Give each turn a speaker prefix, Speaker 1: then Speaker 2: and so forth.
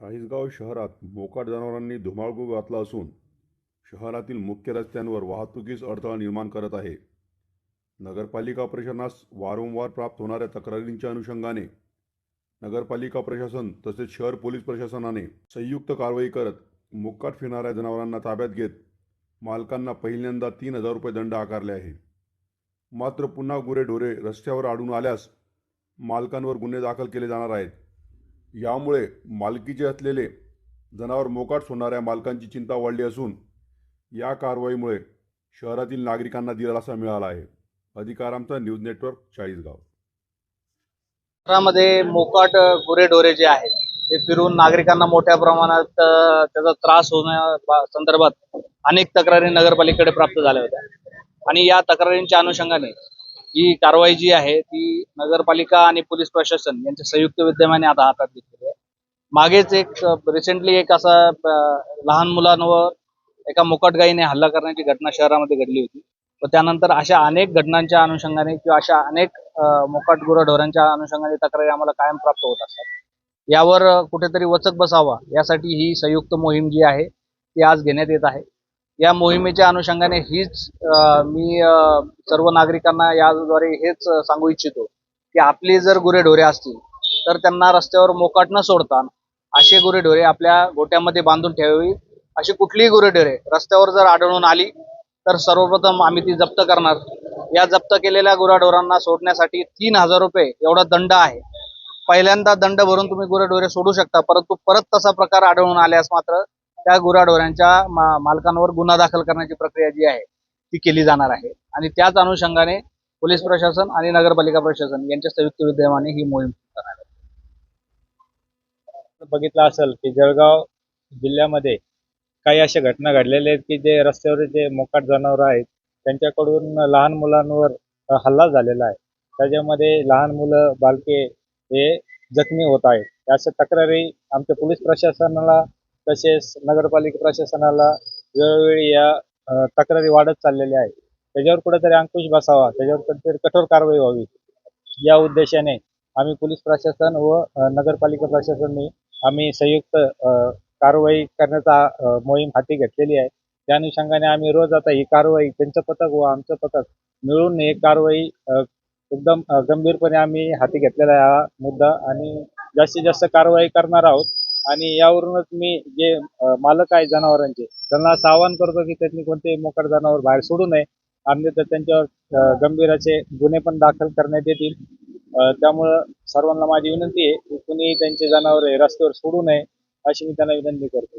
Speaker 1: चाळीसगाव शहरात मोकाट जनावरांनी धुमाकूळ घातला असून शहरातील मुख्य रस्त्यांवर वाहतुकीस अडथळा निर्माण करत आहे. नगरपालिका प्रशासनास वारंवार प्राप्त होणाऱ्या तक्रारींच्या अनुषंगाने नगरपालिका प्रशासन तसेच शहर पोलीस प्रशासनाने संयुक्त कारवाई करत मुक्काट फिरणाऱ्या जनावरांना ताब्यात घेत मालकांना पहिल्यांदा तीन हजार रुपये दंड आकारले आहे. मात्र पुन्हा गुरेढोरे रस्त्यावर आढळून आल्यास मालकांवर गुन्हे दाखल केले जाणार आहेत. यामुळे मालकीचे असलेले जनावर मोकाट सोडणाऱ्या मालकांची चिंता वाढली असून या कारवाईमुळे शहरातील नागरिकांना दिलासा मिळाला आहे. अधिकार आमचा न्यूज नेटवर्क चाळीसगाव.
Speaker 2: शहरामध्ये मोकाट गुरेढोरे जे आहेत ते फिरून नागरिकांना मोठ्या प्रमाणात त्याचा त्रास होण्या संदर्भात अनेक तक्रारी नगरपालिकेकडे प्राप्त झाल्या होत्या. आणि या तक्रारींच्या अनुषंगाने ही कारवाई जी आहे ती नगरपालिका आणि पोलीस प्रशासन यांच्या संयुक्त विद्यमाने आता हातात घेतलेली आहे. मागेच एक रिसेंटली एक असा लहान मुलांवर एका मोकाट गायीने हल्ला करण्याची घटना शहरामध्ये घडली होती. व त्यानंतर अशा अनेक घटनांच्या अनुषंगाने किंवा अशा अनेक अ, मोकाट गुराढोरांच्या अनुषंगाने तक्रारी आम्हाला कायम प्राप्त होत असतात. यावर कुठेतरी वचक बसावा यासाठी ही संयुक्त मोहीम जी आहे ती आज घेण्यात येत आहे. या मोहिमेच्या अनुषंगाने हीच मी सर्व नागरिकांना याद्वारे हेच सांगू इच्छितो की आपली जर गुरेढोरे असतील तर त्यांना रस्त्यावर मोकाट न सोडता असे गुरेढोरे आपल्या गोट्यामध्ये बांधून ठेवावी. अशी कुठलीही गुरेढोरे रस्त्यावर जर आढळून आली तर सर्वप्रथम आम्ही ती जप्त करणार. या जप्त केलेल्या गुराढोरांना सोडण्यासाठी तीन हजार रुपये एवढा दंड आहे. पहिल्यांदा दंड भरून तुम्ही गुरेढोरे सोडू शकता परंतु परत तसा प्रकार आढळून आल्यास मात्र त्या गुराढोरांच्या मा- मालकांवर गुन्हा दाखल करण्याची प्रक्रिया जी आहे ती केली जाणार आहे. आणि त्याच अनुषंगाने पोलीस प्रशासन आणि नगरपालिका प्रशासन यांच्या संयुक्त विद्यमाने ही मोहीम करणार आहे.
Speaker 3: बघितलं असेल की जळगाव जिल्ह्यामध्ये काही अशा घटना घडलेल्या आहेत की जे रस्त्यावर जे मोकाट जनावर आहेत त्यांच्याकडून लहान मुलांवर हल्ला झालेला आहे. त्याच्यामध्ये लहान मुलं बालके हे जखमी होत आहेत. अशा तक्रारी आमच्या पोलीस प्रशासनाला तसेच नगरपालिका प्रशासनाला वेळोवेळी या तक्रारी वाढत चाललेल्या आहेत. त्याच्यावर कुठेतरी अंकुश बसावा त्याच्यावर कुठेतरी कठोर कारवाई व्हावी या उद्देशाने आम्ही पोलीस प्रशासन व नगरपालिका प्रशासनने आम्ही संयुक्त कारवाई करण्याचा मोहीम हाती घेतलेली आहे. त्या अनुषंगाने आम्ही रोज आता ही कारवाई त्यांचं पथक व आमचं पथक मिळून ही कारवाई एकदम गंभीरपणे आम्ही हाती घेतलेला आहे हा मुद्दा. आणि जास्तीत जास्त कारवाई करणार आहोत आणि यावरूनच मी जे मालक आहे जनावरांचे त्यांना असं आवाहन करतो की त्यांनी कोणते मोकड जनावर बाहेर सोडू नये. अन्यथा त्यांच्यावर गंभीर असे गुन्हे पण दाखल करण्यात येतील. त्यामुळं सर्वांना माझी विनंती आहे की कुणीही त्यांचे जनावर रस्त्यावर सोडू नये अशी मी त्यांना विनंती करतो.